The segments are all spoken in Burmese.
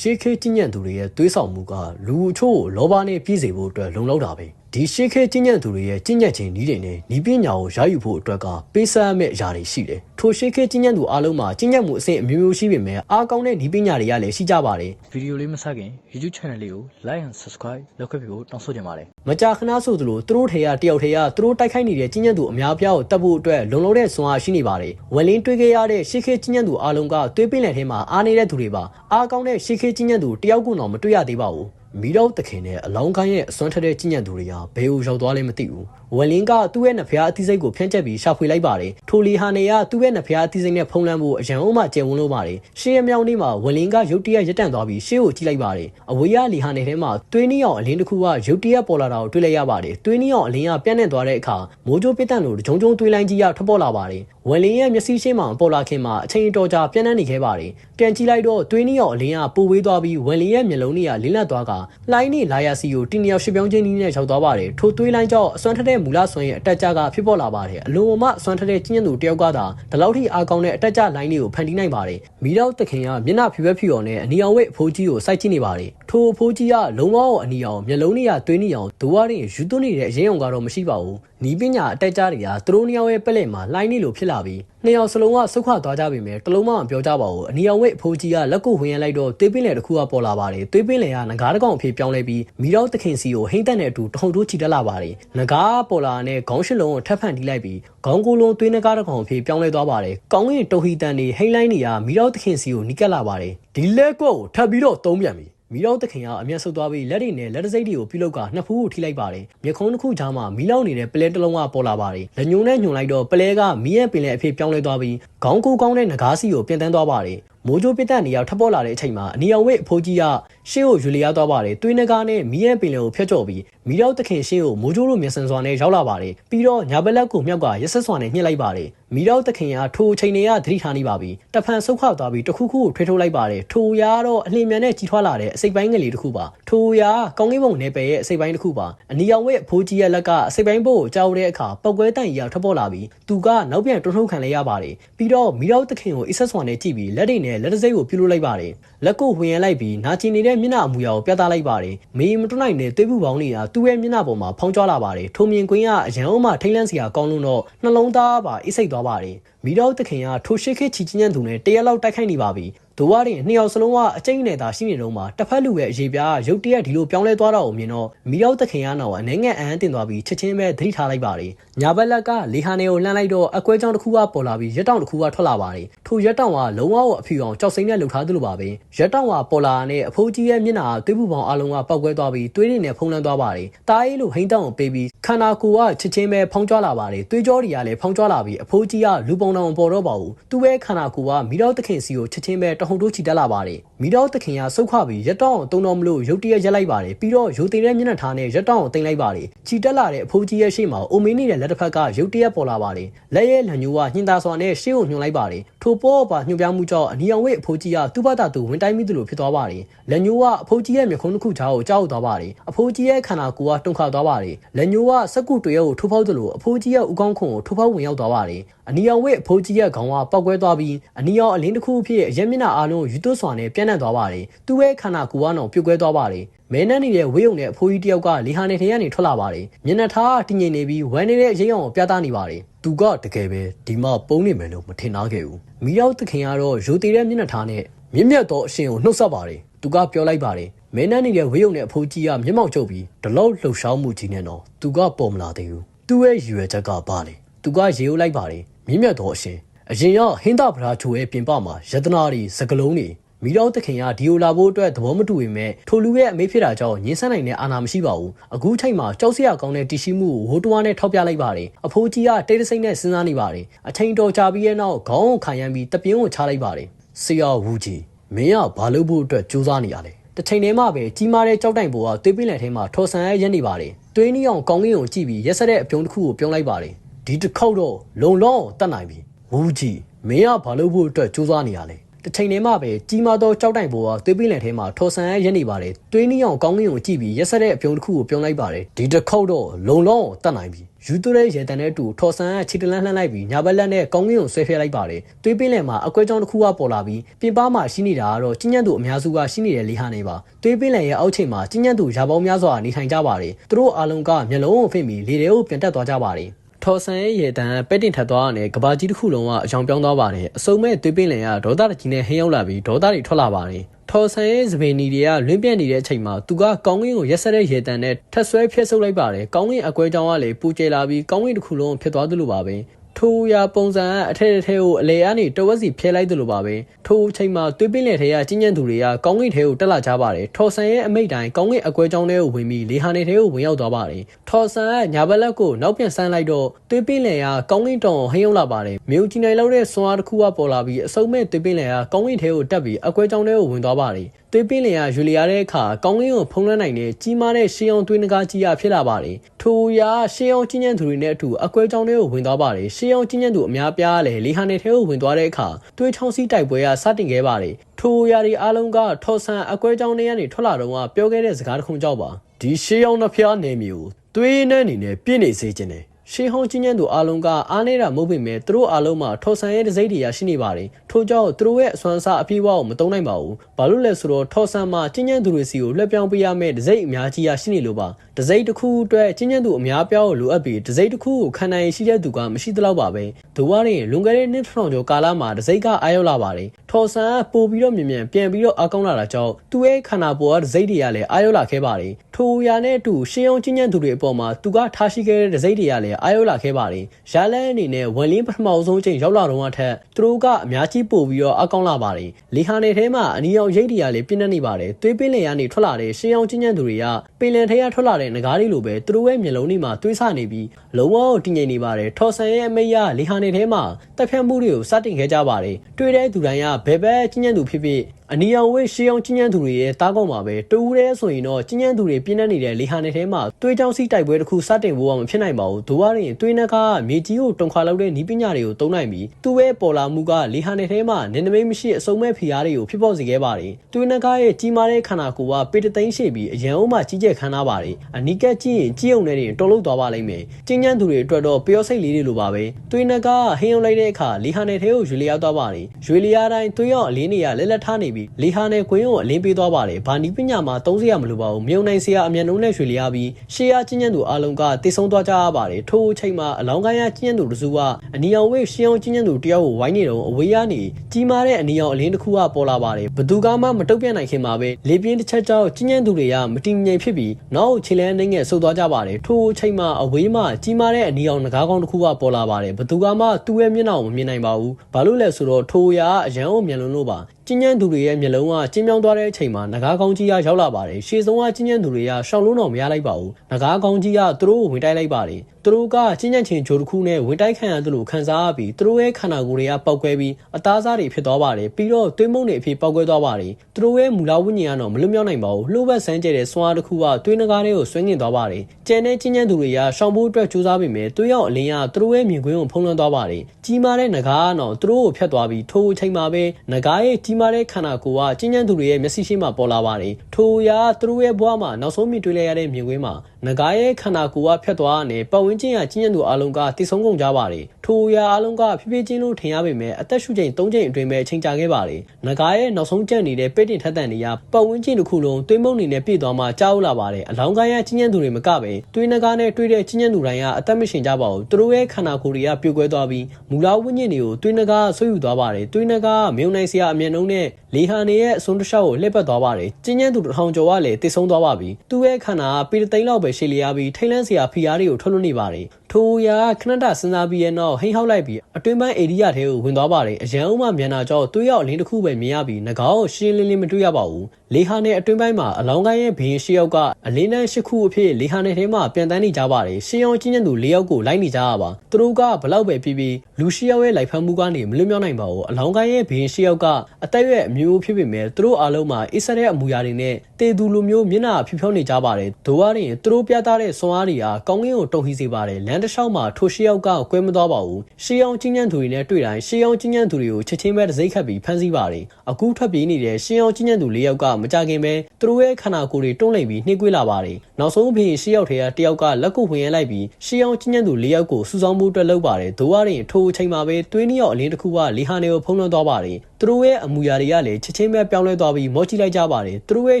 ရှေးခေတ်ကြီးညံ့သူတွေရဲ့သွေးဆောင်မှုကလူအချို့ကိုလောဘနဲ့ပြည့်စေဖို့အတွက်လုံလောက်တာပဲ ဒီရှေးခေတ်ကြီးညံ့သူတွေရဲ့ကြီးညံ့ခြင်းနည်းတွေနဲ့ဤပညာကိုရယူဖို့အတွက်ကပေးဆက်မဲ့အရာတွေရှိတယ်ထိုရှေးခေတ်ကြီးညံ့သူအားလုံးမှာကြီးညံ့မှုအဆင့်အမျိုးမျိုးရှိပေမဲ့အားကောင်းတဲ့ဤပညာတွေကလည်းရှိကြပါတယ်ဗီဒီယိုလေးမဆက်ခင် YouTube channel လေးကို like and subscribe လုပ်ခဲ့ပြီးဖို့တောင်းဆိုချင်ပါတယ်မကြာခဏဆိုသလိုသူတို့ထေရတယောက်ထေရသူတို့တိုက်ခိုက်နေတဲ့ကြီးညံ့သူအများအပြားကိုတတ်ဖို့အတွက်လုံလောက်တဲ့စွမ်းအားရှိနေပါတယ်။ဝက်လင်းတွေးခဲ့ရတဲ့ရှေးခေတ်ကြီးညံ့သူအားလုံးကတွေးပင်လယ်ထဲမှာအားနေတဲ့သူတွေပါ။အားကောင်းတဲ့ရှေးခေတ်ကြီးညံ့သူတယောက်ကိုတော့မတွေ့ရသေးပါဘူး။ မီတော့တခင်နဲ့အလောင်းကိုင်းရဲ့အစွမ်းထက်တဲ့ကြီးညံ့သူတွေဟာဘယ်ကိုရောက်သွားလဲမသိဘူး။ဝက်လင်းကသူ့ရဲ့နှဖျားအသီးစိတ်ကိုဖြန့်ကျက်ပြီးရှာဖွေလိုက်ပါတယ်။ထိုလီဟာနေကသူ့ရဲ့နှဖျားအသီးစိတ်နဲ့ဖုံးလန်းဖို့အရန်အုံးမှကျယ်ဝန်းလို့ပါတယ်။ရှေးရမြောင်းနေ့မှာဝက်လင်းကရုတ်တရက်ရက်တန့်သွားပြီးရှေးကိုကြည့်လိုက်ပါတယ်။အဝေးရလီဟာနေထဲမှာသွေးနီးအောင်အလင်းတစ်ခုကရုတ်တရက်ပေါ်လာတာကိုတွေ့လိုက်ရပါတယ်။သွေးနီးအောင်အလင်းကပြန့်နှံ့သွားတဲ့အခါမိုးကြိုးပစ်တန့်လိုဂျုံဂျုံသွေးလိုင်းကြီးကထွက်ပေါ်လာပါတယ်။ဝက်လင်းရဲ့မျက်စိရှင်းမှာပေါ်လာခင်မှာအချိန်အတော်ကြာပြန့်နှံ့နေခဲ့ပါတယ်။ပြန်ကြည့်လိုက်တော့သွေးနီးအောင်အလင်းကပိုဝေးသွားပြီးဝက်လင်းရဲ့မျက်လုံးတွေကလင်းလက်သွားကလှိုင်းနေလာရစီကိုတင်းတယောက်ရှစ်ပြောင်းချင်းနည်းနဲ့ရောက်သွားပါတယ်။ထိုသွေးလိုင်းကြောင့်အစွမ်းထက်တဲ့မူလဆွမ်းရဲ့အတက်ကြကဖြစ်ပေါ်လာပါတယ်။အလုံးဝမှအစွမ်းထက်တဲ့ကျင်းသူတယောက်ကသာဒီလောက်ထိအားကောင်းတဲ့အတက်ကြလိုင်းတွေကိုဖန်တီးနိုင်ပါတယ်။မီတော့တခင်ကမျက်နှာဖြူပဲဖြူအောင်နဲ့အနီအောင်ဝိတ်အဖိုးကြီးကိုစိုက်ကြည့်နေပါတယ်။ထိုအဖိုးကြီးကလုံးဝအောင်အနီအောင်မျက်လုံးတွေကသွေးနေအောင်ဒိုးဝရင်းယူသွနေတဲ့အရင်အောင်ကတော့မရှိပါဘူး။နီးပညာအတက်ကြတွေကသူတို့နှစ်ယောက်ရဲ့ပက်လက်မှာလှိုင်းနေလို့ဖြစ်လာပြီးနှစ်ယောက်စလုံးကဆုတ်ခွာသွားကြပြီမဲ့တလုံးမှမပြောကြပါဘူး။အနီအောင်ဝိတ်အဖိုးကြီးကလက်ကိုဝင်ရလိုက်တော့သွေးပင်လယ်တစ်ခုကပေါ်လာပါတယ်။သွေးပင်လယ်ကငကားတစ်ကောင်အဖြစ်ပြောင်းလဲပြီးမီတော့တခင်စီကိုဟိမ့်တက်တဲ့အတူတဟုန်ထိုးချီတက်လာပါတယ်။ငကားပေါ်လာတဲ့ခေါင်းရှစ်လုံးကိုထပ်ဖန်တီးလိုက်ပြီးခေါင်းကိုယ်လုံးသွေးနဂါးတစ်ကောင်အဖြစ်ပြောင်းလဲသွားပါတယ်။ကောင်းကင်တုံဟီတန်တွေဟိမ့်လိုင်းတွေကမီတော့တခင်စီကိုနီးကပ်လာပါတယ်။ဒီလက်ကွက်ကိုထပ်ပြီးတော့သုံးပြန်ပြီ။မီလောက်တခင်ကအမျက်ဆုပ်သွားပြီးလက်တွေနဲ့လက်တစိမ့်တွေကိုပြုတ်လောက်ကနှစ်ဖူးကိုထိလိုက်ပါတယ်။မျက်ခုံးတစ်ခုကြားမှာမီလောက်နေတဲ့ပလဲတစ်လုံးကပေါ်လာပါတယ်။လက်ညှိုးနဲ့ညှုံလိုက်တော့ပလဲကမီးရဲ့ပင်လယ်အဖြစ်ပြောင်းလဲသွားပြီးခေါင်းကိုကောင်းတဲ့ငကားစီကိုပြန်တန်းသွားပါတယ်။မိုးကြိုးပစ်တဲ့နေရာထပ်ပေါ်လာတဲ့အချိန်မှာအနီအောင်ဝိတ်အဖိုးကြီးက ရှေ့ကိုယူလျားသွားပါတယ်။သွေးနဂါးနဲ့မီးရဲ့ပင်လယ်ကိုဖျက်ကျော်ပြီးမီလောက်တခင်ရှေ့ကိုမိုးကြိုးလိုမျက်စံစွာနဲ့ရောက်လာပါတယ်။ပြီးတော့ညာဘက်လက်ကိုမြောက်ကရက်ဆက်စွာနဲ့ညှစ်လိုက်ပါတယ်။မီတော့တခင်ကထိုအချိန်တွေကသတိထားနေပါပြီတဖန်ဆုတ်ခွာသွားပြီးတခုခုကိုထွေးထုတ်လိုက်ပါတယ်ထိုရာကတော့အလင်းမြန်နဲ့ကြီးထွားလာတဲ့အစိပ်ပိုင်းငယ်လေးတစ်ခုပါထိုရာကောင်းကင်ဘုံနယ်ပယ်ရဲ့အစိပ်ပိုင်းတစ်ခုပါအနီအောင်ဝဲအဖိုးကြီးရဲ့လက်ကအစိပ်ပိုင်းဘို့ကိုကြောက်တဲ့အခါပောက်ကွဲတန်ကြီးကထွက်ပေါ်လာပြီးသူကနောက်ပြန်တွန်းထုတ်ခံလိုက်ရပါတယ်ပြီးတော့မီတော့တခင်ကိုအဆက်ဆွာနဲ့ကြည့်ပြီးလက်တွေနဲ့လက်တစိမ့်ကိုပြုတ်လို့လိုက်ပါတယ်လက်ကိုဝင်ရလိုက်ပြီးနာကျင်နေတဲ့မျက်နှာအမူအရာကိုပြသလိုက်ပါတယ်မေးမတွနိုင်တဲ့သွေးပူပေါင်းတွေကသူ့ရဲ့မျက်နှာပေါ်မှာဖောင်းကျလာပါတယ်ထိုမြင်ကွင်းကအရန်အောင်မှထိတ်လန့်စရာကောင်းလို့တော့နှလုံးသားပါအိတ်ဆိတ်သွားပါတယ်မီတော့တခင်ကထိုရှိခေချီချင်းညံသူနဲ့တရက်လောက်တိုက်ခိုက်နေပါပြီဒိုဝါရင်နှစ်ယောက်စလုံးကအကျိတ်နဲ့သာရှိနေတော့မှတစ်ဖက်လူရဲ့အရေးပြားရုတ်တရက်ဒီလိုပြောင်းလဲသွားတာကိုမြင်တော့မီရောက်သခင်ရနောက်အနေငယ်အန်းတင်သွားပြီးချက်ချင်းပဲသတိထားလိုက်ပါတယ်ညာဘက်လက်ကလေဟာနေကိုလှမ်းလိုက်တော့အကွဲကြောင်တစ်ခုကပေါ်လာပြီးရက်တောင်တစ်ခုကထွက်လာပါတယ်ထိုရက်တောင်ကလုံးဝအဖြူအောင်ကြောက်စိမ့်နဲ့လှုပ်ထားသလိုပါပဲရက်တောင်ကပေါ်လာတဲ့နဲ့အဖိုးကြီးရဲ့မျက်နှာကသွေးပူပေါင်းအလုံးကပောက်ကွဲသွားပြီးသွေးတွေနဲ့ဖုံးလန်းသွားပါတယ်တားအေးလိုဟိန်းတောင်ကိုပေးပြီးခန္ဓာကိုယ်ကချက်ချင်းပဲဖောင်းကြွလာပါတယ်သွေးကြောတွေကလည်းဖောင်းကြွလာပြီးအဖိုးကြီးကလူပုံတောင်ပေါ်တော့ပါဘူးသူ့ရဲ့ခန္ဓာကိုယ်ကမီတော့သခင်စီကိုချက်ချင်းပဲတဟုန်တိုးချီတက်လာပါတယ်ပါတယ် မိတော့တခင်ကဆုတ်ခွပြီးရက်တောင်းအောင်တုံတော်မလို့ရုတ်တရက်ရက်လိုက်ပါတယ်ပြီးတော့ရုတ်သေးတဲ့မျက်နှာထားနဲ့ရက်တောင်းအောင်တင်လိုက်ပါတယ်ချီတက်လာတဲ့အဖိုးကြီးရဲ့ရှေ့မှာအိုမင်းနေတဲ့လက်တစ်ဖက်ကရုတ်တရက်ပေါ်လာပါတယ်လက်ရဲ့လန်ညိုးကညှင်သာစွာနဲ့ရှေ့ကိုညွှန်လိုက်ပါတယ်ထိုပေါ်ပါညွှန်ပြမှုကြောင့်အနီအောင်ဝိတ်အဖိုးကြီးကသူ့ဘာသာသူဝင်တိုင်းမိသလိုဖြစ်သွားပါတယ်လက်ညိုးကအဖိုးကြီးရဲ့မျက်ခုံးတစ်ခုချားကိုကြောက်သွားပါတယ်အဖိုးကြီးရဲ့ခန္ဓာကိုယ်ကတုန်ခါသွားပါတယ်လက်ညိုးကစက်ကူတွေရဲ့ကိုထိုးဖောက်သလိုအဖိုးကြီးရဲ့ဥကောင်းခွန်ကိုထိုးဖောက်ဝင်ရောက်သွားပါတယ်အနီအောင်ဝိတ်အဖိုးကြီးရဲ့ခေါင်းကပောက်ကွဲသွားပြီးအနီအောင်အလင်းတစ်ခုအဖြစ်အရက်မျက်နှာအားလုံးယူသွတ်စွာနဲ့ပြန့်နှံ့သွားပါတယ်သူ့ရဲ့ခန္ဓာကိုယ်ကတော့ပြုတ်ကွဲသွားပါတယ်မဲနှက်နေတဲ့ဝေးုံနဲ့အဖိုးကြီးတယောက်ကလေဟာနေထရကနေထွက်လာပါတယ်မျက်နှာထားတည်ငြိမ်နေပြီးဝမ်းနေတဲ့အရေးအောင်ကိုပြသနေပါတယ်သူကတကယ်ပဲဒီမှာပုံနေမယ်လို့မထင်ထားခဲ့ဘူးမိရောက်သခင်ကတော့ရိုသေတဲ့မျက်နှာထားနဲ့မြင့်မြတ်သောအရှင်ကိုနှုတ်ဆက်ပါတယ်သူကပြောလိုက်ပါတယ်မဲနှက်နေတဲ့ဝေးုံနဲ့အဖိုးကြီးကမျက်မှောက်ကျုပ်ပြီးဒလောက်လှုပ်ရှားမှုကြီးနဲ့တော့သူကပေါ်မလာသေးဘူးသူ့ရဲ့ရည်ရွယ်ချက်ကဘာလဲသူကရေဦးလိုက်ပါတယ်မြင့်မြတ်သောအရှင်အရင်ကဟင်းသာဗရာချိုရဲ့ပြင်ပမှာယတနာတွေစကလုံးတွေ မိတော့တခင်ကဒီကိုလာဖို့အတွက်သဘောမတူပေမဲ့ထိုလူရဲ့အမေးဖြစ်တာကြောင့်ညှင်းဆန်းနိုင်တဲ့အာဏာမရှိပါဘူးအခုချိန်မှာကြောက်စရာကောင်းတဲ့တရှိမှုကိုဝိုးတွားနဲ့ထောက်ပြလိုက်ပါတယ်အဖိုးကြီးကတိတ်တဆိတ်နဲ့စဉ်းစားနေပါတယ်အချိန်တော်ကြာပြီးရဲ့နောက်ခေါင်းကိုခံရမ်းပြီးတပြင်းကိုချလိုက်ပါတယ်ဆရာဝူကြီးမင်းကဘာလုပ်ဖို့အတွက်ကြိုးစားနေရလဲတစ်ချိန်တည်းမှာပဲကြီးမားတဲ့ကြောက်တိုင်ပေါ်ကသွေးပင်းလယ်ထဲမှာထော်ဆန်ရရက်နေပါတယ်သွေးနီးအောင်ကောင်းကင်ကိုကြည့်ပြီးရက်ဆက်တဲ့အပြုံးတစ်ခုကိုပြုံးလိုက်ပါတယ်ဒီတစ်ခေါက်တော့လုံလောင်းတတ်နိုင်ပြီဝူကြီးမင်းကဘာလုပ်ဖို့အတွက်ကြိုးစားနေရလဲ တစ်ချိန်တည်းမှာပဲကြီးမားသောကြောက်တိုင်ပေါ်ကသွေးပင်းလယ်ထဲမှာထော်ဆန်ရရက်နေပါတယ်သွေးနီးအောင်ကောင်းကင်ကိုကြည့်ပြီးရက်ဆက်တဲ့အပြုံးတစ်ခုကိုပြုံးလိုက်ပါတယ်ဒီတစ်ခေါက်တော့လုံလုံးကိုတတ်နိုင်ပြီယူတူရဲ့ရေတန်နဲ့တူထော်ဆန်ကခြေတလန်းလှမ်းလိုက်ပြီးညာဘက်လက်နဲ့ကောင်းကင်ကိုဆွဲဖျက်လိုက်ပါတယ်သွေးပင်းလယ်မှာအကွဲကြောင်းတစ်ခုကပေါ်လာပြီးပြင်ပမှာရှိနေတာကတော့ကျဉ်းညံ့သူအများစုကရှိနေတဲ့လေးဟာနေပါသွေးပင်းလယ်ရဲ့အောက်ခြေမှာကျဉ်းညံ့သူရာပေါင်းများစွာနေထိုင်ကြပါတယ်သူတို့အားလုံးကမျက်လုံးကိုဖိပြီးလေတွေကိုပြန်တက်သွားကြပါတယ် ထော်ဆန်ရဲ့ရေတံပဲ့တင်ထက်သွားတဲ့ကဘာကြီးတစ်ခုလုံးကအယောင်ပြောင်းသွားပါတယ်အစုံမဲ့သွေးပင်းလင်ကဒေါသတကြီးနဲ့ဟင်းရောက်လာပြီးဒေါသတွေထွက်လာပါတယ်ထော်ဆန်ရဲ့စပင်နီတွေကလွင့်ပြက်နေတဲ့အချိန်မှာသူကကောင်းကင်ကိုရက်ဆက်တဲ့ရေတံနဲ့ထက်ဆွဲဖျက်ဆုပ်လိုက်ပါတယ်ကောင်းကင်အကွဲကြောင်းကလည်းပူကျဲလာပြီးကောင်းကင်တစ်ခုလုံးဖြစ်သွားသလိုပါပဲ ထိုရာပုံစံအထက်အထက်ကိုအလေအနေတဝက်စီဖျဲလိုက်သလိုပါပဲထိုအချိန်မှာသွေးပင်းလေထဲကကျဉ်းညံ့သူတွေကကောင်းကင်ထဲကိုတက်လာကြပါတယ်ထော်ဆန်ရဲ့အမိတ်တိုင်းကောင်းကင်အကွဲကြောင်းထဲကိုဝင်ပြီးလေဟာနေထဲကိုဝင်ရောက်သွားပါတယ်ထော်ဆန်ကညာဘက်လက်ကိုနောက်ပြန်ဆန်းလိုက်တော့သွေးပင်းလေကကောင်းကင်တောင်ဟိန်းရောက်လာပါတယ်မြို့ကြီးနိုင်လောက်တဲ့စွမ်းအားတစ်ခုကပေါ်လာပြီးအစုံမဲ့သွေးပင်းလေကကောင်းကင်ထဲကိုတက်ပြီးအကွဲကြောင်းထဲကိုဝင်သွားပါတယ်သွေးပင်းလျာရွေလျာတဲ့အခါကောင်းကင်ကိုဖုံးလွှမ်းနိုင်တဲ့ကြီးမားတဲ့ရှေးအောင်သွေးနဂါကြီးရဖြစ်လာပါတယ်။ထိုရာရှေးအောင်ကျဉ်းညံ့သူတွေနဲ့အတူအကွဲကြောင်းတွေကိုဝင်သွားပါတယ်။ရှေးအောင်ကျဉ်းညံ့သူအများပြားလည်းလေဟာနယ်ထဲကိုဝင်သွားတဲ့အခါသွေးချောင်းစီးတိုက်ပွဲကစတင်ခဲ့ပါတယ်။ထိုရာတွေအားလုံးကထော်ဆန်အကွဲကြောင်းတွေကနေထွက်လာတော့ကပြောခဲ့တဲ့စကားတစ်ခုကြောက်ပါ။ဒီရှေးအောင်နှဖျားနေမျိုးသွေးနဲ့အနေနဲ့ပြည့်နေစေခြင်းနဲ့ ရှေးဟောင်းချင်းညံ့သူအားလုံးကအားနေတာမဟုတ်ပေမဲ့သူတို့အားလုံးမှာထော်ဆန်ရဲ့ဒစိမ့်တွေရရှိနေပါတယ်ထို့ကြောင့်သူတို့ရဲ့အစွမ်းစားအပြည့်အဝကိုမတုံးနိုင်ပါဘူးဘာလို့လဲဆိုတော့ထော်ဆန်မှာချင်းညံ့သူတွေစီကိုလွှဲပြောင်းပေးရမယ့်ဒစိမ့်အများကြီးရရှိနေလို့ပါဒစိမ့်တစ်ခုအတွက်ချင်းညံ့သူအများပြောင်းကိုလိုအပ်ပြီးဒစိမ့်တစ်ခုကိုခံနိုင်ရှိတဲ့သူကမရှိသလောက်ပါပဲဒိုဝါရင်လွန်ခဲ့တဲ့နှစ်ထောင်ကျော်ကာလမှာဒစိမ့်ကအားရောက်လာပါတယ်ထော်ဆန်ကပို့ပြီးတော့မြန်မြန်ပြန်ပြီးတော့အားကောင်းလာတာကြောင့်သူ့ရဲ့ခန္ဓာပေါ်ကဒစိမ့်တွေကလည်းအားရောက်လာခဲ့ပါတယ်ထိုရာနဲ့အတူရှင်းအောင်ချင်းညံ့သူတွေအပေါ်မှာသူကထားရှိခဲ့တဲ့ဒစိမ့်တွေကလည်းအားရောက်လာခဲ့ပါတယ်ရလန်းအနေနဲ့ဝန်လင်းပထမဆုံးချိန်ရောက်လာတော့အထက်သူတို့ကအများကြီးပို့ပြီးတော့အားကောင်းလာပါတယ်လေဟာနယ်ထဲမှာအနီအောင်ရိတ်တွေကလည်းပြင်းနေနေပါတယ်သွေးပင်းလင်ကနေထွက်လာတဲ့ရှင်းအောင်ချင်းညံ့သူတွေကပင်လယ်ထဲကထွက်လာတဲ့ငကားတွေလိုပဲသူတို့ရဲ့မျက်လုံးတွေမှာသွေးဆနေပြီးလုံးဝတည်ငြိမ်နေပါတယ်ထော်ဆန်ရဲ့အမိတ်ရလေဟာနယ်ထဲမှာတပ်ဖြတ်မှုတွေကိုစတင်ခဲ့ကြပါတယ်တွေ့တဲ့သူတိုင်းကဘယ်ဘက်ချင်းညံ့သူဖြစ်ဖြစ် အနီအောင်ဝေးရှေးအောင်ကျဉ်းညံ့သူတွေရဲ့တားကောက်မှာပဲတူးရဲဆိုရင်တော့ကျဉ်းညံ့သူတွေပြင်းနေတဲ့လေဟာနယ်ထဲမှာသွေးကြောင်စီးတိုက်ပွဲတစ်ခုစတင်ဖို့ကမဖြစ်နိုင်ပါဘူးဒိုးရရင်သွေးနှကားမြေကြီးကိုတုံခါလောက်တဲ့နီးပညာတွေကိုသုံးနိုင်ပြီးသူ့ရဲ့ပေါ်လာမှုကလေဟာနယ်ထဲမှာနင်းနမိတ်မရှိအစုံမဲ့ဖီအားတွေကိုဖြစ်ပေါ်စေခဲ့ပါတယ်သွေးနှကားရဲ့ကြီးမားတဲ့ခန္ဓာကိုယ်ကပေတသိန်းရှိပြီးအရန်အုံးမှကြီးကျယ်ခမ်းနားပါတယ်အနီးကပ်ကြည့်ရင်ကြီးုံနဲ့တင်တော်လို့သွားပါလိမ့်မယ်ကျဉ်းညံ့သူတွေအတွက်တော့ပျော်စိတ်လေးတွေလိုပါပဲသွေးနှကားဟင်းအောင်လိုက်တဲ့အခါလေဟာနယ်ထဲကိုရွေလျားသွားပါတယ်ရွေလျားတိုင်းသွေးရောင်အလင်းတွေကလက်လက်ထားနေပြီးလေဟာနယ်ကွင်းကိုအလင်းပေးသွားပါတယ်။ဘာနီပညာမှာသုံးစရာမလိုပါဘူး။မြုံနိုင်စရာအမြန်နှုံးနဲ့ရွှေလျားပြီးရှေးရချင်းညံ့သူအလုံးကတည်ဆုံးသွားကြရပါတယ်။ထိုအချိန်မှာအလောင်းကိုင်းရချင်းညံ့သူတစုကအနီအောင်ဝေးရှင်းအောင်ချင်းညံ့သူတယောက်ကိုဝိုင်းနေတော့အဝေးကနေကြီးမားတဲ့အနီအောင်အလင်းတစ်ခုကပေါ်လာပါတယ်။ဘသူကမှမတုတ်ပြတ်နိုင်ခင်မှာပဲလေပြင်းတစ်ချက်ကြောင့်ချင်းညံ့သူတွေကမတည်ငြိမ်ဖြစ်ပြီးနောက်ခြေလန်းနှိမ့်ငယ်ဆုတ်သွားကြပါတယ်။ထိုအချိန်မှာအဝေးမှာကြီးမားတဲ့အနီအောင်ငကားကောင်းတစ်ခုကပေါ်လာပါတယ်။ဘသူကမှသူ့ရဲ့မျက်နှာကိုမမြင်နိုင်ပါဘူး။ဘာလို့လဲဆိုတော့ထိုရာအရန်ကိုမြန်လွန်းလို့ပါ ကျင်းကျန်းသူတွေရဲ့မျက်လုံးကကျင်းပြောင်းသွားတဲ့အချိန်မှာငကားကောင်းကြီးကရောက်လာပါတယ်ရှေ့ဆုံးကကျင်းကျန်းသူတွေကရှောင်းလုံးတော့မရလိုက်ပါဘူးငကားကောင်းကြီးကသူတို့ကိုဝင်တိုက်လိုက်ပါတယ် သူတို့ကကျင်းကျန်းချင်းဂျိုတစ်ခုနဲ့ဝင်တိုက်ခံရသလိုခံစားရပြီးသူတို့ရဲ့ခန္ဓာကိုယ်တွေကပောက်ကွဲပြီးအသားစားတွေဖြစ်သွားပါတယ်ပြီးတော့သွေးမုံတွေအဖြစ်ပောက်ကွဲသွားပါတယ်သူတို့ရဲ့မူလဝိညာဉ်ကတော့မလွတ်မြောက်နိုင်ပါဘူးလှုပ်ဘက်ဆန်းကျဲတဲ့စွမ်းအားတစ်ခုကသွေးနဂါးတွေကိုဆွဲငင်သွားပါတယ်ကျန်တဲ့ကျင်းကျန်းသူတွေကရှောင်းဖို့အတွက်ကြိုးစားပေမဲ့သွေးရောက်အလင်းကသူတို့ရဲ့မြင်ကွင်းကိုဖုံးလွှမ်းသွားပါတယ်ကြီးမားတဲ့ငကားကတော့သူတို့ကိုဖျက်သွားပြီးထိုအချိန်မှာပဲငကားရဲ့ကြီးမားတဲ့ခန္ဓာကိုယ်ကကျဉ်းကျန်းသူတွေရဲ့မျက်စိရှိမှပေါ်လာပါတယ်။ထိုရာသူတို့ရဲ့ဘဝမှာနောက်ဆုံးမြင်တွေ့လိုက်ရတဲ့မြင်ကွင်းမှာငကားရဲ့ခန္ဓာကိုယ်ကဖြတ်သွားတဲ့ပတ်ဝန်းကျင်ကကျဉ်းကျန်းသူအလုံးကတည်ဆုံးကုန်ကြပါတယ်။ ထိုရာအလုံးကဖြည်းဖြည်းချင်းလို့ထင်ရပေမဲ့အသက်ရှူချိန်၃ချိန်အတွင်းပဲချိန်ကြာခဲ့ပါတယ်။ငကားရဲ့နောက်ဆုံးကျန်နေတဲ့ပိတ်တင်ထက်တန်တွေကပတ်ဝန်းကျင်တစ်ခုလုံးသွေးမုံနေနဲ့ပြည့်သွားမှကြားဦးလာပါတယ်။အလောင်းကိုင်းရကျဉ်းကျန်းသူတွေမကပဲသွေးနဂါးနဲ့တွေ့တဲ့ကျဉ်းကျန်းသူတိုင်းကအသက်မရှင်ကြပါဘူး။သူတို့ရဲ့ခန္ဓာကိုယ်တွေကပြိုကွဲသွားပြီးမူလဝိညာဉ်တွေကိုသွေးနဂါးဆွေးယူသွားပါတယ်။သွေးနဂါးမြုံနိုင်စရာအမျက်နှုံးနဲ့လေဟာနေရဲ့အစွန်းတစ်လျှောက်ကိုလှည့်ပတ်သွားပါတယ်။ကျင်းကျန်းသူတစ်ထောင်ကျော်ကလည်းတည်ဆုံးသွားပါပြီ။သူ့ရဲ့ခန္ဓာကပေတသိန်းလောက်ပဲရှည်လျားပြီးထိတ်လန့်စရာဖိအားတွေကိုထုတ်လွှတ်နေပါတယ်။ ထိုရာခဏတာစဉ်းစားပြီးရဲ့နောက်ဟိန်းဟောက်လိုက်ပြီးအတွင်းပိုင်းအေရီယာထဲကိုဝင်သွားပါတယ်။အရန်ဦးမှမြန်နာကြောသွေးရောက်အလင်းတစ်ခုပဲမြင်ရပြီးငကောင်းကိုရှင်းလင်းလင်းမတွေ့ရပါဘူး။လေဟာနယ်အတွင်းပိုင်းမှာအလောင်းကိုင်းရဲ့ဘရင်ရှစ်ယောက်ကအလင်းတန်းရှစ်ခုအဖြစ်လေဟာနယ်ထဲမှာပြန်တန်းနေကြပါတယ်ရှင်းအောင်ချင်းညံသူ၄ယောက်ကိုလိုက်နေကြရပါသူတို့ကဘလောက်ပဲပြီးပြီးလူရှစ်ယောက်ရဲ့လိုက်ဖမ်းမှုကနေမလွတ်မြောက်နိုင်ပါဘူးအလောင်းကိုင်းရဲ့ဘရင်ရှစ်ယောက်ကအသက်ရွယ်အမျိုးဖြစ်ပေမဲ့သူတို့အားလုံးမှာအစ်ဆက်တဲ့အမူအရာတွေနဲ့တေသူလိုမျိုးမျက်နှာဖြူဖြောင်းနေကြပါတယ်ဒိုဝါရင်သူတို့ပြသတဲ့စွမ်းအားတွေဟာကောင်းကင်ကိုတုံ့ဟိစေပါတယ်လမ်းတစ်လျှောက်မှာထိုရှစ်ယောက်ကကွဲမသွားပါဘူးရှစ်ယောက်ချင်းညံသူတွေနဲ့တွေ့တိုင်းရှစ်ယောက်ချင်းညံသူတွေကိုချက်ချင်းပဲတစိမ့်ခတ်ပြီးဖမ်းဆီးပါတယ်အခုထွက်ပြေးနေတဲ့ရှစ်ယောက်ချင်းညံသူ၄ယောက်ကမကြခင်ပဲသူတို့ရဲ့ခန္ဓာကိုယ်တွေတွန်းလှိမ်ပြီးနှိမ့်ကွေးလာပါတယ်နောက်ဆုံးဘရင်ရှစ်ယောက်ထဲကတယောက်ကလက်ကိုဝင်ရလိုက်ပြီးရှစ်ယောက်ချင်းညံသူ၄ယောက်ကိုစုဆောင်းမှုအတွက်လုပ်ပါတယ်ဒိုဝါရင်ထိုအချိန်မှာပဲသွေးနှီးရောက်အလင်းတစ်ခုကလေဟာနေကိုဖုံးလွှမ်းသွားပါတယ်သူတို့ရဲ့အမူအရာတွေကလည်းချက်ချင်းပဲပြောင်းလဲသွားပြီးမော့ကြည့်လိုက်ကြပါတယ်သူတို့ရဲ့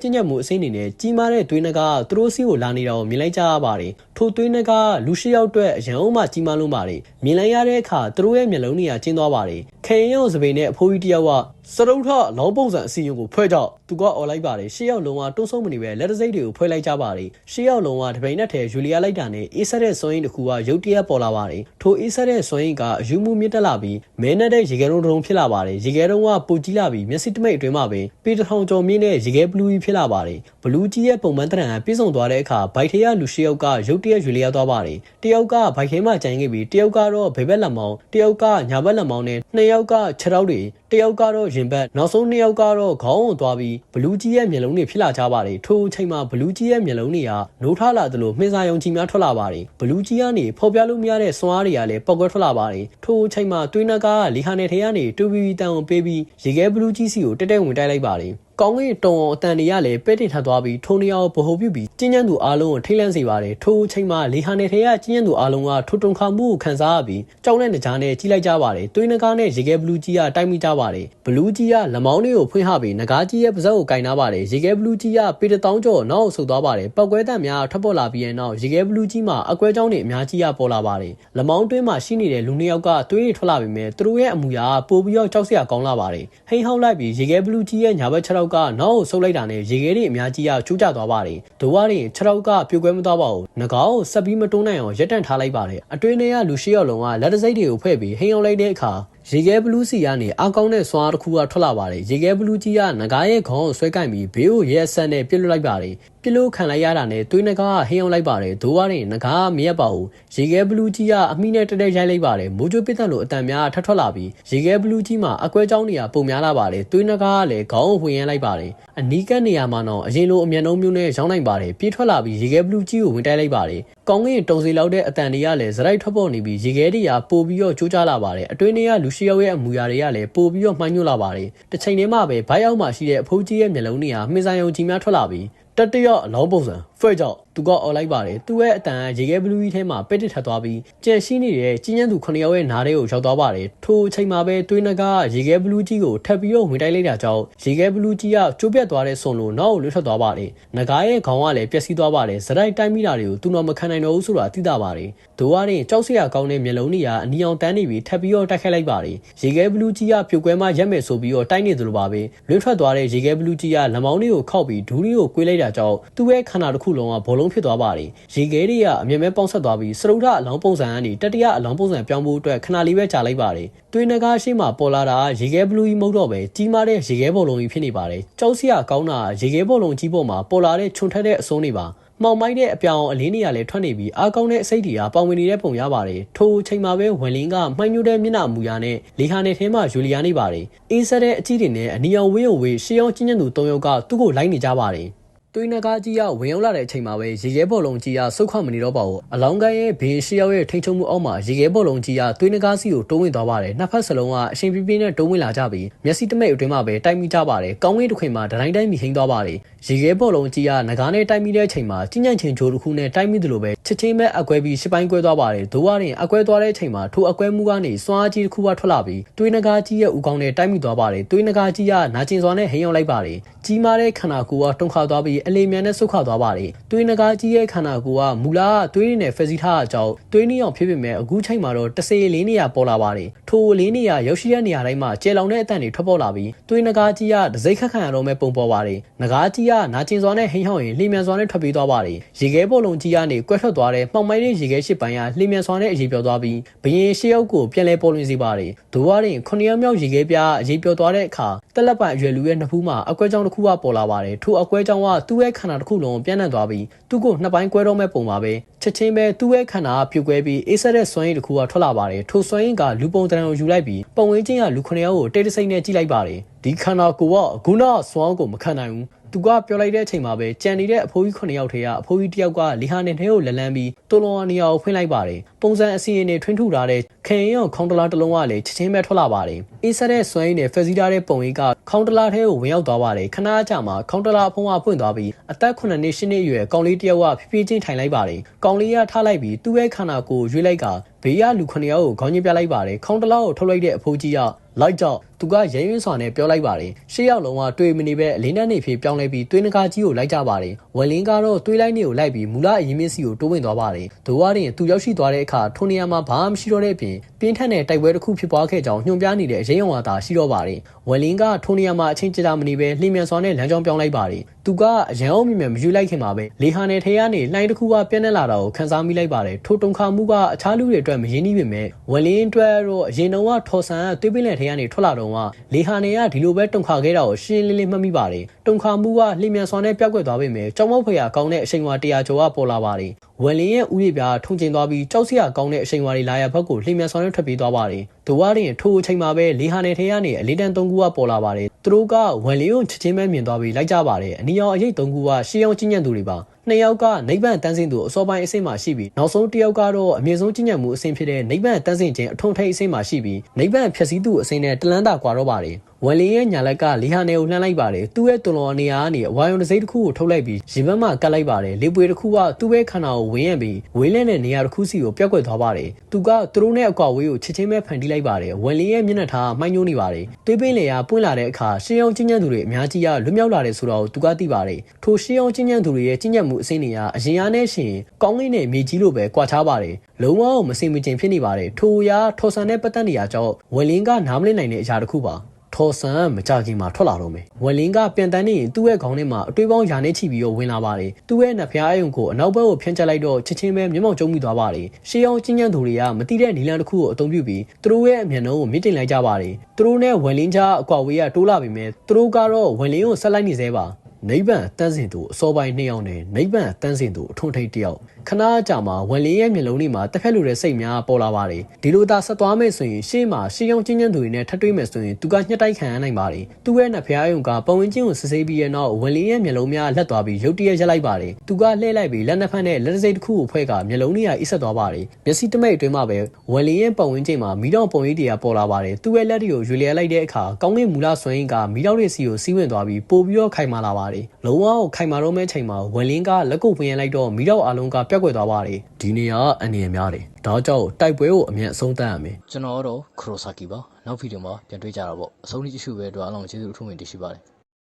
ကျင့်ကြံမှုအစိမ့်အနေနဲ့ကြီးမားတဲ့သွေးနှကသူတို့စီကိုလာနေတာကိုမြင်လိုက်ကြရပါတယ်ထိုသွေးနှကလူရှိရောက်အတွက်အရန်အောင်မှကြီးမားလုံးပါတယ်မြင်လိုက်ရတဲ့အခါသူတို့ရဲ့မျက်လုံးတွေကကျင်းသွားပါတယ်ခေရင်ရောစပင်းနဲ့အဖိုးကြီးတယောက်က စရုပ်ထလောင်းပုံစံအစီရင်ကိုဖွဲ့ကြသူကအော်လိုက်ပါတယ်ရှေ့ရောက်လုံးကတွန်းဆုံးမနေပဲလက်တစိတ်တွေကိုဖွဲ့လိုက်ကြပါတယ်ရှေ့ရောက်လုံးကတပိန်နဲ့ထဲယူလီယာလိုက်တာနဲ့အေးဆက်တဲ့စွမ်းရင်းတစ်ခုကရုတ်တရက်ပေါ်လာပါတယ်ထိုအေးဆက်တဲ့စွမ်းရင်းကအယူမှုမြင့်တက်လာပြီးမဲနဲ့တဲ့ရေခဲတုံးတုံးဖြစ်လာပါတယ်ရေခဲတုံးကပူကြီးလာပြီးမျက်စိတမိတ်အတွင်းမှာပဲပေတထောင်ကျော်မြင့်တဲ့ရေခဲဘလူးကြီးဖြစ်လာပါတယ်ဘလူးကြီးရဲ့ပုံမှန်တရံပြည့်စုံသွားတဲ့အခါဘိုက်ထဲကလူရှေ့ယောက်ကရုတ်တရက်ယူလီယာသွားပါတယ်တယောက်ကဘိုက်ထဲမှာကြိုင်ခဲ့ပြီးတယောက်ကတော့ဘေဘက်လက်မောင်းတယောက်ကညာဘက်လက်မောင်းနဲ့နှစ်ယောက်ကခြေထောက်တွေတယောက်ကတော့ရင်ဘတ်နောက်ဆုံးနှစ်ယောက်ကတော့ခေါင်းဝင်သွားပြီးဘလူးကြီးရဲ့မျက်လုံးတွေဖြစ်လာကြပါတယ်ထိုအချိန်မှာဘလူးကြီးရဲ့မျက်လုံးတွေကနိုးထလာသလိုမှင်စာယုံကြီးများထွက်လာပါတယ်ဘလူးကြီးကနေဖော်ပြလို့မရတဲ့စွမ်းအားတွေကလည်းပေါက်ကွဲထွက်လာပါတယ်ထိုအချိန်မှာတွေးနှကားကလီဟာနယ်ထဲကနေတူပီပီတန်ကိုပေးပြီးရေခဲဘလူးကြီးစီကိုတက်တက်ဝင်တိုက်လိုက်ပါတယ်ကောင်းကင်တုံအောင်အတန်တွေကလည်းပဲ့တင်ထပ်သွားပြီးထိုနေရာကိုဗဟိုပြုပြီးကျင်းကျန်းသူအားလုံးကိုထိတ်လန့်စေပါတယ်ထိုအချိန်မှာလေဟာနယ်ထဲကကျင်းကျန်းသူအားလုံးကထိုတုံခါမှုကိုခံစားရပြီးကြောက်တဲ့နကြားနဲ့ကြီးလိုက်ကြပါတယ်တွေးနှကားနဲ့ရေခဲဘလူးကြီးကတိုက်မိကြပါတယ်ဘလူးကြီးကလက်မောင်းလေးကိုဖွင့်ဟပြီးနဂါးကြီးရဲ့ပါးစပ်ကိုကင်ထားပါတယ်ရေခဲဘလူးကြီးကပေတတောင်းကျော်နောက်ဆုတ်သွားပါတယ်ပောက်ကွဲတံများထွက်ပေါ်လာပြီးတဲ့နောက်ရေခဲဘလူးကြီးမှာအကွဲကြောင်းတွေအများကြီးရပေါ်လာပါတယ်လက်မောင်းတွင်းမှာရှိနေတဲ့လူနှစ်ယောက်ကသွေးတွေထွက်လာပြီးမြဲသူတို့ရဲ့အမူအရာပိုပြီးတော့ကြောက်စရာကောင်းလာပါတယ်ဟိန်ဟောက်လိုက်ပြီးရေခဲဘလူးကြီးရဲ့ညာဘက်ခြေထောက်ကနောက်ကိုဆုပ်လိုက်တာနဲ့ရေခဲတွေအများကြီးကကျူးကျသွားပါတယ်ဒိုဝါရင်ခြေထောက်ကပြိုကွဲမသွားပါဘူးငကောင်းဆက်ပြီးမတွန်းနိုင်အောင်ရက်တန့်ထားလိုက်ပါတယ်အတွင်းထဲကလူရှိရောက်လုံးကလက်တစိတ်တွေကိုဖွဲ့ပြီးဟိန်အောင်လိုက်တဲ့အခါရေခဲဘလူးစီကနေအကောင်းတဲ့စွာတစ်ခုကထွက်လာပါတယ်ရေခဲဘလူးကြီးကငကားရဲ့ခေါင်းကိုဆွဲကင်ပြီးဘေးကိုရဲအဆက်နဲ့ပြစ်လွတ်လိုက်ပါတယ် ပြစ်လို့ခံလိုက်ရတာနဲ့သွေးငကားကဟင်းအောင်လိုက်ပါတယ်ဒိုးဝါရင်ငကားကမရက်ပါဘူးရေခဲဘလူးကြီးကအမိနဲ့တက်တက်ရိုက်လိုက်ပါတယ်မိုးကြိုးပစ်တဲ့လိုအတန်များထပ်ထွက်လာပြီးရေခဲဘလူးကြီးမှာအကွဲကြောင်းတွေကပုံများလာပါတယ်သွေးငကားကလည်းခေါင်းကိုဝင်ရလိုက်ပါတယ်အနီးကပ်နေရာမှာတော့အရင်လိုအမြန်နှုံးမျိုးနဲ့ရောင်းနိုင်ပါတယ်ပြေးထွက်လာပြီးရေခဲဘလူးကြီးကိုဝင်တိုက်လိုက်ပါတယ်ကောင်းကင်တုံစီလောက်တဲ့အတန်တွေကလည်းဇရိုက်ထွက်ပေါ်နေပြီးရေခဲတွေကပိုပြီးတော့ကြိုးကြလာပါတယ်အတွင်းထဲကလူရှိရောက်ရဲ့အမူအရာတွေကလည်းပိုပြီးတော့မှိုင်းညွတ်လာပါတယ်တစ်ချိန်တည်းမှာပဲဘိုက်အောက်မှာရှိတဲ့အဖိုးကြီးရဲ့မျက်လုံးတွေကမှင်ဆိုင်ယုံကြီးများထွက်လာပြီး တတရအလောင်းပုံစံဖွဲ့ကြောင့်သူကအော်လိုက်ပါတယ်သူ့ရဲ့အတန်ကရေခဲဘလူးကြီးထဲမှာပက်တစ်ထပ်သွားပြီးကြံရှိနေတဲ့ကြီးညံသူ9ယောက်ရဲ့နားထဲကိုရောက်သွားပါတယ်ထိုအချိန်မှာပဲတွေးနဂါရေခဲဘလူးကြီးကိုထပ်ပြီးတော့ဝင်တိုက်လိုက်တာကြောင့်ရေခဲဘလူးကြီးကကျိုးပြတ်သွားတဲ့ဆွန်လိုနောက်ကိုလွတ်ထွက်သွားပါတယ်နဂါရဲ့ခေါင်းကလည်းပျက်စီးသွားပါတယ်ဇရိုက်တိုင်းမိတာတွေကိုသူတော့မခံနိုင်တော့ဘူးဆိုတာသိတာပါတယ်ဒိုဝါရင်ကြောက်စရာကောင်းတဲ့မျက်လုံးတွေကအနီအောင်တန်းနေပြီးထပ်ပြီးတော့တိုက်ခိုက်လိုက်ပါတယ်ရေခဲဘလူးကြီးကပြိုကွဲမှရက်မယ်ဆိုပြီးတော့တိုက်နေသလိုပါပဲလွတ်ထွက်သွားတဲ့ရေခဲဘလူးကြီးကလက်မောင်းလေးကိုခောက်ပြီးဒူးလေးကိုကွေးလိုက်တာကြောင့်သူ့ရဲ့ခန္ဓာတစ်ခုလုံးကဘောလုံးဖြစ်သွားပါတယ်ရေခဲတွေကအမြဲမဲပေါင်းဆက်သွားပြီးစရုဒအလောင်းပုံစံကနေတတိယအလောင်းပုံစံပြောင်းဖို့အတွက်ခဏလေးပဲကြာလိုက်ပါတယ်တွင်းနဂါရှိမှပေါ်လာတာရေခဲဘလူးကြီးမဟုတ်တော့ပဲကြီးမားတဲ့ရေခဲဘောလုံးကြီးဖြစ်နေပါတယ်ကြောက်စရာကောင်းတာရေခဲဘောလုံးကြီးပေါ်မှာပေါ်လာတဲ့ခြုံထက်တဲ့အစိုးတွေပါမှောင်မိုက်တဲ့အပြောင်အလင်းနေရလဲထွက်နေပြီးအားကောင်းတဲ့အစိတ်တွေကပေါဝင်နေတဲ့ပုံရပါတယ်ထိုအချိန်မှာပဲဝင်လင်းကမှိုင်းညိုတဲ့မျက်နှာမူရနဲ့လေဟာနယ်ထဲမှာယူလီယာနေပါတယ်အေးဆက်တဲ့အကြီးတွေနဲ့အနီအောင်ဝေးဝေးရှေးအောင်ကျဉ်းကျဉ်သူ၃ယောက်ကသူ့ကိုလိုက်နေကြပါတယ် သွေးနဂါကြီးကဝင်ရောက်လာတဲ့အချိန်မှာပဲရေခဲဘော်လုံးကြီးကစုတ်ခွမနေတော့ပါဘူးအလောင်းကိုင်းရဲ့ဘေးရှီယောက်ရဲ့ထိန်ချုံမှုအောက်မှာရေခဲဘော်လုံးကြီးကသွေးနဂါစီကိုတိုးဝင်သွားပါတယ်နှစ်ဖက်စလုံးကအရှင်ပြပြနဲ့တိုးဝင်လာကြပြီးမျက်စိတမိတ်အတွင်းမှာပဲတိုက်မိကြပါတယ်ကောင်းကင်တစ်ခွင်မှာဒတိုင်းတိုင်းမိဟိန်းသွားပါတယ် ရေခဲဘော်လုံးကြီးကနဂါနဲ့တိုက်မိတဲ့အချိန်မှာကြီးညံ့ချင်းဂျိုးတစ်ခုနဲ့တိုက်မိတယ်လို့ပဲချက်ချင်းပဲအကွဲပြီးရှစ်ပိုင်းကွဲသွားပါတယ်ဒိုးဝါရင်အကွဲသွားတဲ့အချိန်မှာထိုအကွဲမှုကနေစွမ်းအားကြီးတစ်ခုကထွက်လာပြီးသွေးနဂါကြီးရဲ့ဥကောင်းနဲ့တိုက်မိသွားပါတယ်သွေးနဂါကြီးကနာကျင်စွာနဲ့ဟိန်းရောက်လိုက်ပါတယ်ကြီးမားတဲ့ခန္ဓာကိုယ်ကတုန်ခါသွားပြီးအလေးမြန်နဲ့ဆုတ်ခသွားပါတယ်။သွေးနဂါကြီးရဲ့ခန္ဓာကိုယ်ကမူလာကသွေးရည်နဲ့ဖက်စီထားအကြောင်းသွေးနည်းအောင်ဖြစ်ပေမဲ့အခုချိန်မှာတော့တစေလေးနေရပေါ်လာပါတယ်။ထိုလေးနေရရောက်ရှိတဲ့နေရာတိုင်းမှာကျဲလောင်တဲ့အတန်တွေထွက်ပေါ်လာပြီးသွေးနဂါကြီးကဒစိတ်ခတ်ခံရတော့မဲ့ပုံပေါ်ပါတယ်။နဂါကြီးကနာကျင်စွာနဲ့ဟိန်းဟောင်းရင်လျင်မြန်စွာနဲ့ထွက်ပြေးသွားပါတယ်ရေခဲပေါ်လုံးကြီးကနေကွက်ထွက်သွားတဲ့မှောင်မိုင်းတဲ့ရေခဲရှစ်ပိုင်းကလျင်မြန်စွာနဲ့အေးပြောသွားပြီးဘရင်ရှေးယောက်ကိုပြန်လဲပေါ်လွင်စေပါတယ်ဒိုဝါရင်ခုနှစ်ယောက်မြောက်ရေခဲပြားအေးပြောသွားတဲ့အခါတက်လက်ပိုင်အရွယ်လူရဲ့နှစ်ဖူးမှာအကွဲကြောင်တစ်ခုကပေါ်လာပါတယ်ထိုအကွဲကြောင်ကသူ့ရဲ့ခန္ဓာတစ်ခုလုံးပြန့်နှံ့သွားပြီးသူ့ကိုနှစ်ပိုင်းကွဲတော့မဲ့ပုံပါပဲချက်ချင်းပဲသူ့ရဲ့ခန္ဓာကပြုတ်ကွဲပြီးအေးဆက်တဲ့စွမ်းရည်တစ်ခုကထွက်လာပါတယ်ထိုစွမ်းရည်ကလူပုံတံကိုယူလိုက်ပြီးပုံဝင်းချင်းကလူခုနှစ်ယောက်ကိုတိတ်တဆိတ်နဲ့ကြည့်လိုက်ပါတယ်ဒီခန္ဓာကိုယ်ကအခုနစွမ်းကိုမခံနိုင်ဘူး သူကပြောလိုက်တဲ့အချိန်မှာပဲကြံနေတဲ့အဖိုးကြီးခုနှစ်ယောက်ထဲကအဖိုးကြီးတစ်ယောက်ကလီဟာနဲ့နှဲကိုလလန်းပြီးတိုလွန်အနီယာကိုဖွင့်လိုက်ပါတယ်ပုံစံအစီအရင်နဲ့ထွင်းထူထားတဲ့ခင်ရင်ခေါင်းတလားတစ်လုံးကလည်းချက်ချင်းပဲထွက်လာပါတယ်အေးဆက်တဲ့စွမ်းရည်နဲ့ဖက်စီးထားတဲ့ပုံရိပ်ကခေါင်းတလားထဲကိုဝင်ရောက်သွားပါတယ်ခဏကြာမှခေါင်းတလားအဖုံးကဖွင့်သွားပြီးအသက်9နှစ်10နှစ်အရွယ်ကောင်လေးတစ်ယောက်ကဖြည်းဖြည်းချင်းထိုင်လိုက်ပါတယ်ကောင်လေးကထားလိုက်ပြီးသူ့ရဲ့ခန္ဓာကိုယ်ရွေးလိုက်ကဘေးကလူ9ယောက်ကိုခေါင်းညှိပြလိုက်ပါတယ်ခေါင်းတလားကိုထုတ်လိုက်တဲ့အဖိုးကြီးကလိုက်တော့သူကရဲရင်စွာနဲ့ပြောလိုက်ပါတယ်ရှေ့ရောက်လုံးကတွေ့မနေပဲအလင်းနဲ့နေဖြစ်ပြောင်းလဲပြီးသွေးနှကားကြီးကိုလိုက်ကြပါတယ်ဝယ်လင်းကတော့သွေးလိုက်နေကိုလိုက်ပြီးမူလအရင်မြင့်စီကိုတိုးဝင်သွားပါတယ်ဒိုဝါရင်သူရောက်ရှိသွားတဲ့အခါထိုနေရာမှာဘာမှမရှိတော့တဲ့အပြင်ပြင်းထန်တဲ့တိုက်ပွဲတစ်ခုဖြစ်ပွားခဲ့ကြောင်းညွှန်ပြနေတဲ့အရေးအဝါသာရှိတော့ပါတယ်ဝယ်လင်းကထိုနေရာမှာအချင်းကြာမနေပဲလှိမြန်စွာနဲ့လမ်းကြောင်းပြောင်းလိုက်ပါတယ်သူကအရန်အောင်မြင်မြင်မယူလိုက်ခင်မှာပဲလေဟာနယ်ထဲကနေလှိုင်းတစ်ခုကပြန့်နှံ့လာတာကိုခန်းစားမိလိုက်ပါတယ်ထိုတုံခါမှုကအခြားလူတွေအတွက်မရင်းနှီးပေမဲ့ဝယ်လင်းအတွက်တော့အရင်တုန်းကထော်ဆန်ကသွေးပင်းလယ်ထဲကနေထွက်လာတော့ကလေဟာနယ်ကဒီလိုပဲတုံခါခဲ့တာကိုရှင်းလင်းလင်းမှတ်မိပါတယ်တုံခါမှုကလှိမြန်စွာနဲ့ပြောက်ကွယ်သွားပေမဲ့ကြောင်မောက်ဖွယ်ရာကောင်းတဲ့အချိန်ဝါ100ကျော်ကပေါ်လာပါတယ်ဝယ်လင်းရဲ့ဥယျာဉ်ပြားထုံကျင်သွားပြီးကြောက်စရာကောင်းတဲ့အချိန်ဝါတွေလာရဘက်ကိုလှိမြန်စွာနဲ့ထွက်ပြေးသွားပါတယ်ဒိုဝါရင်ထိုအချိန်မှာပဲလေဟာနယ်ထဲကနေအလေးတန်း၃ခုကပေါ်လာပါတယ်သူတို့ကဝယ်လင်းကိုချက်ချင်းပဲမြင်သွားပြီးလိုက်ကြပါတယ်အနီရောင်အရေး၃ခုကရှေးအောင်ကြီးညံ့သူတွေပါ နှစ်ယောက်ကနိဗ္ဗာန်တန်းစင်သူအစောပိုင်းအဆင့်မှာရှိပြီးနောက်ဆုံးတစ်ယောက်ကတော့အမြင့်ဆုံးကျင့်ကြံမှုအဆင့်ဖြစ်တဲ့နိဗ္ဗာန်တန်းစင်ခြင်းအထုံထိပ်အဆင့်မှာရှိပြီးနိဗ္ဗာန်ဖြည့်ဆည်းသူအဆင့်နဲ့တလန်းတာကွာတော့ပါတယ် ဝယ်လင်းရဲ့ညာလက်ကလေဟာနယ်ကိုလှမ်းလိုက်ပါတယ်သူ့ရဲ့တွန်လော်နေရာကနေအဝါယုံတစ်စိမ့်တစ်ခုကိုထုတ်လိုက်ပြီးရင်ဘတ်မှာကတ်လိုက်ပါတယ်လေပွေတစ်ခုကသူ့ရဲ့ခန္ဓာကိုဝင်းရံပြီးဝေးလန့်တဲ့နေရာတစ်ခုစီကိုပျောက်ကွယ်သွားပါတယ်သူကသူတို့နဲ့အကွာဝေးကိုချက်ချင်းပဲဖန်တီးလိုက်ပါတယ်ဝယ်လင်းရဲ့မျက်နှာထားမှိုင်းညိုးနေပါတယ်သွေးပင်းလေကပွင့်လာတဲ့အခါရှင်းအောင်ကျဉ်းညံ့သူတွေအများကြီးကလွတ်မြောက်လာတယ်ဆိုတော့သူကသိပါတယ်ထိုရှင်းအောင်ကျဉ်းညံ့သူတွေရဲ့ကျဉ်းညံ့မှုအစင်းတွေကအရင်အားနဲ့ရှင်ကောင်းကင်နဲ့မြေကြီးလိုပဲကွာခြားပါတယ်လုံးဝမစင်မကျင်ဖြစ်နေပါတယ်ထိုအရာထော်ဆန်တဲ့ပတ်သက်နေရာကြောင့်ဝယ်လင်းကနားမလည်နိုင်တဲ့အရာတစ်ခုပါ ထော်ဆန်မကြခင်မှာထွက်လာတော့မယ်ဝယ်လင်းကပြန်တန်းနေရင်သူ့ရဲ့ခေါင်းထဲမှာအတွေးပေါင်းယာနဲ့ချီပြီးတော့ဝင်လာပါတယ်သူ့ရဲ့နှဖျားအယုံကိုအနောက်ဘက်ကိုဖြန့်ကျက်လိုက်တော့ချက်ချင်းပဲမျက်မှောက်ကျုံမိသွားပါတယ်ရှေးအောင်ကျဉ်းကျန်းသူတွေကမတိတဲ့နီလန်တစ်ခုကိုအသုံးပြုပြီးသူတို့ရဲ့အမျက်နှာကိုမြင့်တင်လိုက်ကြပါတယ်သူတို့နဲ့ဝယ်လင်းကြားအကွာဝေးကတိုးလာပြီမဲ့သူတို့ကတော့ဝယ်လင်းကိုဆက်လိုက်နေသေးပါ နိဗ္ဗာန်တန်းစင်သူအစောပိုင်းနှစ်ယောက်နဲ့နိဗ္ဗာန်တန်းစင်သူအထွန်းထိပ်တစ်ယောက်ခဏကြာမှဝန်လင်းရဲ့မျက်လုံးတွေမှာတစ်ဖက်လိုတဲ့စိတ်များပေါ်လာပါတယ်ဒီလိုသာဆက်သွားမယ်ဆိုရင်ရှေ့မှာရှေးရောင်ချင်းချင်းသူတွေနဲ့ထပ်တွေ့မယ်ဆိုရင်သူကညှက်တိုက်ခံရနိုင်ပါတယ်သူ့ရဲ့နှဖျားယုံကပတ်ဝန်းကျင်ကိုစစ်ဆေးပြီးရနောက်ဝန်လင်းရဲ့မျက်လုံးများလက်သွားပြီးရုတ်တရက်ရက်လိုက်ပါတယ်သူကလှည့်လိုက်ပြီးလက်နှစ်ဖက်နဲ့လက်တစ်စိတ်တစ်ခုကိုဖွဲ့ကမျက်လုံးတွေကအိဆက်သွားပါတယ်မျက်စိတမိတ်အတွင်းမှာပဲဝန်လင်းရဲ့ပတ်ဝန်းကျင်မှာမီးတောင်ပုံရိပ်တွေကပေါ်လာပါတယ်သူ့ရဲ့လက်တွေကိုရွေလျက်လိုက်တဲ့အခါကောင်းကင်မူလဆွမ်းရင်ကမီးတောင်တွေစီကိုစီးဝင်သွားပြီးပို့ပြီးတော့ခိုင်မာလာပါတယ်လုံးဝခိုင်မာတော့မဲ့ချိန်မှာဝန်လင်းကလက်ကုပ်ဝင်ရလိုက်တော့မီးတောင်အလုံးကပြက်ကွယ်သွားပါတယ်ဒီနေရာအနည်းများတယ်ဒါကြောင့်တိုက်ပွဲကိုအမြတ်အဆုံးသတ်ရမယ်ကျွန်တော်ကတော့ခရိုဆာကီပါနောက်ဗီဒီယိုမှာပြန်တွေ့ကြတာပေါ့အဆုံးထိကြည့်ရှုပဲအတွက်အားလုံးကျေးဇူးအထူးတင်ရှိပါတယ်